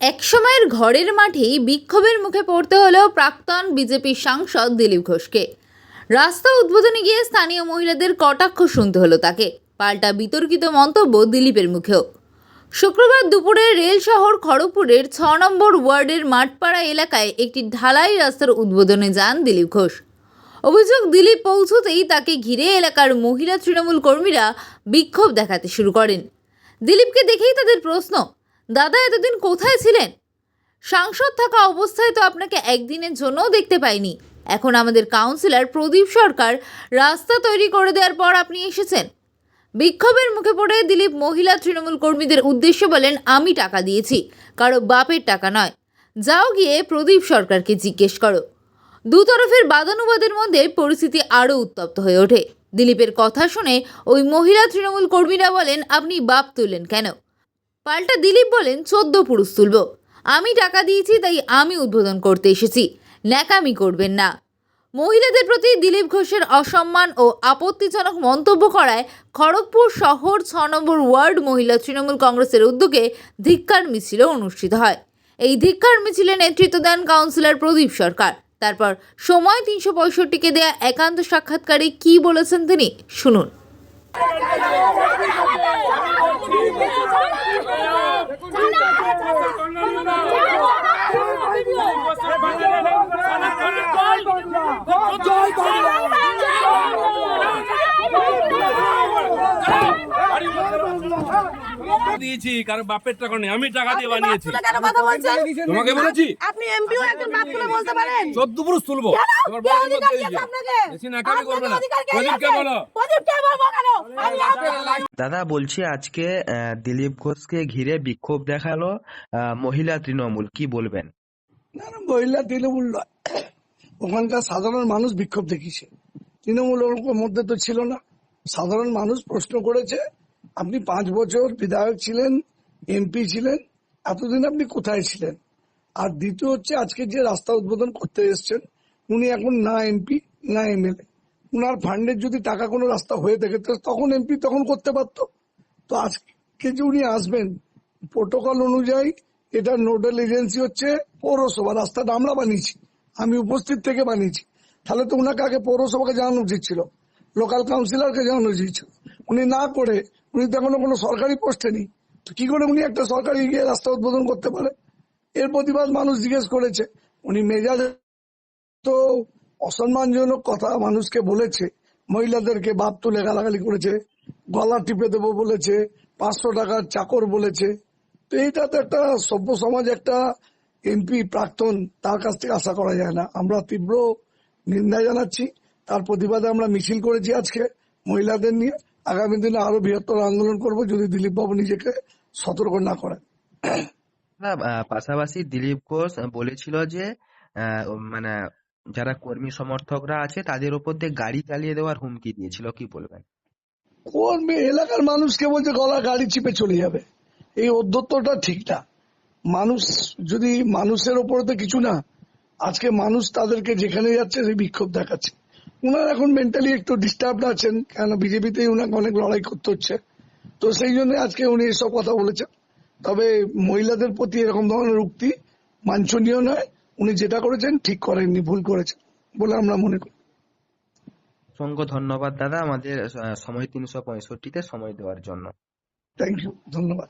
একসময়ের ঘরের মাঠেই বিক্ষোভের মুখে পড়তে হলো প্রাক্তন বিজেপি সাংসদ দিলীপ ঘোষকে। রাস্তা উদ্বোধনে গিয়ে স্থানীয় মহিলাদের কটাক্ষ শুনতে হলো তাকে। পাল্টা বিতর্কিত মন্তব্য দিলীপের মুখেও। শুক্রবার দুপুরে রেল শহর খড়গপুরের ছ নম্বর ওয়ার্ডের মাঠপাড়া এলাকায় একটি ঢালাই রাস্তার উদ্বোধনে যান দিলীপ ঘোষ। অভিযোগ, দিলীপ পৌঁছতেই তাকে ঘিরে এলাকার মহিলা তৃণমূল কর্মীরা বিক্ষোভ দেখাতে শুরু করেন। দিলীপকে দেখেই তাদের প্রশ্ন দাদা, এতদিন কোথায় ছিলেন? সাংসদ থাকা অবস্থায় তো আপনাকে একদিনের জন্যও দেখতে পাইনি। এখন আমাদের কাউন্সিলর প্রদীপ সরকার রাস্তা তৈরি করে দেওয়ার পর আপনি এসেছেন। বিক্ষোভের মুখে পড়ে দিলীপ মহিলা তৃণমূল কর্মীদের উদ্দেশ্যে বলেন, আমি টাকা দিয়েছি, কারও বাপের টাকা নয়। যাও গিয়ে প্রদীপ সরকারকে জিজ্ঞেস করো। দুতরফের বাদানুবাদের মধ্যে পরিস্থিতি আরও উত্তপ্ত হয়ে ওঠে। দিলীপের কথা শুনে ওই মহিলা তৃণমূল কর্মীরা বলেন, আপনি বাপ তুললেন কেন? পাল্টা দিলীপ বলেন, চোদ্দ পুরুষ তুলব। আমি টাকা দিয়েছি, তাই আমি উদ্বোধন করতে এসেছি। ন্যাকামি করবেন না। মহিলাদের প্রতি দিলীপ ঘোষের অসম্মান ও আপত্তিজনক মন্তব্য করায় খড়গপুর শহর ছ নম্বর ওয়ার্ড মহিলা তৃণমূল কংগ্রেসের উদ্যোগে ধিক্কার মিছিলও অনুষ্ঠিত হয়। এই ধিক্কার মিছিলে নেতৃত্ব দেন কাউন্সিলর প্রদীপ সরকার। তারপর সময় তিনশো পঁয়ষট্টিকে দেয়া একান্ত সাক্ষাৎকারে কি বলেছেন তিনি, শুনুন। দিয়েছি কারণ বাপের টাকা নেই আমি টাকা দিয়ে বানিয়েছি? তোমাকে বলেছি। আপনি এমপিও একজন বাপ তুলে বলতে পারেন। চোদ্দ পুরুষ তুলবো। তোমার কে বয়স অধিকার বলতে দিয়েছে? বেশি নাকামি করবে না। অধিকার কে প্রদীপকে? বলো। প্রদীপকে বলব কেন? দাদা বলছি আজকে দিলীপ ঘোষকে ঘিরে বিক্ষোভ দেখাল মহিলা তৃণমূল। কি বলবেন? না না মহিলা তৃণমূল নয়। ওখানকার সাধারণ মানুষ বিক্ষোভ দেখিয়েছে। তৃণমূল মধ্যে তো ছিল না। সাধারণ মানুষ প্রশ্ন করেছে আপনি পাঁচ বছর বিধায়ক ছিলেন এমপি ছিলেন, এতদিন আপনি কোথায় ছিলেন? আর দ্বিতীয় হচ্ছে আজকে যে রাস্তা উদ্বোধন করতে এসেছেন, উনি এখন না এমপি না এমএলএ উনার ফান্ডের যদি টাকা কোনো রাস্তা হয়ে থাকে তখন এমপি তখন করতে পারতো। তো আজকে যে উনি আসবেন প্রোটোকল অনুযায়ী এটা নোডাল এজেন্সি হচ্ছে পৌরসভা রাস্তাটা আমরা বানিয়েছি, আমি উপস্থিত থেকে বানিয়েছি। তাহলে তো উনাকে আগে পৌরসভাকে জানানো উচিত ছিল লোকাল কাউন্সিলরকে জানানো উচিত ছিল। উনি না করে, উনি তো এখনও কোনো সরকারি পোস্টে নেই। তো কি করে উনি একটা সরকারি গিয়ে রাস্তা উদ্বোধন করতে পারে? এর প্রতিবাদ মানুষ জিজ্ঞেস করেছে। উনি মেজাজ তো অসম্মানজনক কথা মানুষকে বলেছে, মহিলাদেরকে বাপ তুলে গালাগালি করেছে, গলা টিপে দেবো বলেছে, পাঁচশো টাকার চাকর বলেছে। তো এইটা তো একটা সভ্য সমাজ, একটা এমপি প্রাক্তন, তার কাছ থেকে আশা করা যায় না। আমরা তীব্র নিন্দা জানাচ্ছি। তার প্রতিবাদে আমরা মিছিল করেছি আজকে মহিলাদের নিয়ে। আগামী দিনে আরও বৃহত্তর আন্দোলন করব যদি দিলীপ বাবু নিজেকে সতর্ক না করেন। আহ, পাশাপাশি দিলীপ ঘোষ বলেছিল যে মানে যারা কর্মী সমর্থকরা আছে তাদের উপর দিয়ে গাড়ি চালিয়ে দেওয়ার হুমকি দিয়েছিল কি বলবেন? কর্মী এলাকার মানুষকে বলছে গলা গাড়ি চিপে চলে যাবে। এই অধ্যত্বটা ঠিক না। মানুষ যদি মানুষের ওপরে তো কিছু না আজকে মানুষ তাদেরকে যেখানে যাচ্ছে সেই বিক্ষোভ দেখাচ্ছে। উনার এখন মেন্টালি একটু ডিস্টার্বড আছেন কেন বিজেপিতেই উনাকে অনেক লড়াই করতে হচ্ছে। তো সেই জন্য আজকে উনি এসব কথা বলেছেন। তবে মহিলাদের প্রতি এরকম ধরনের উক্তি বাঞ্ছনীয় নয়। উনি যেটা করেছেন ঠিক করেননি ভুল করেছেন বলে আমরা মনে করি। অসংখ্য ধন্যবাদ দাদা আমাদের সময় তিনশো পঁয়ষট্টিতে সময় দেওয়ার জন্য। থ্যাংক ইউ ধন্যবাদ।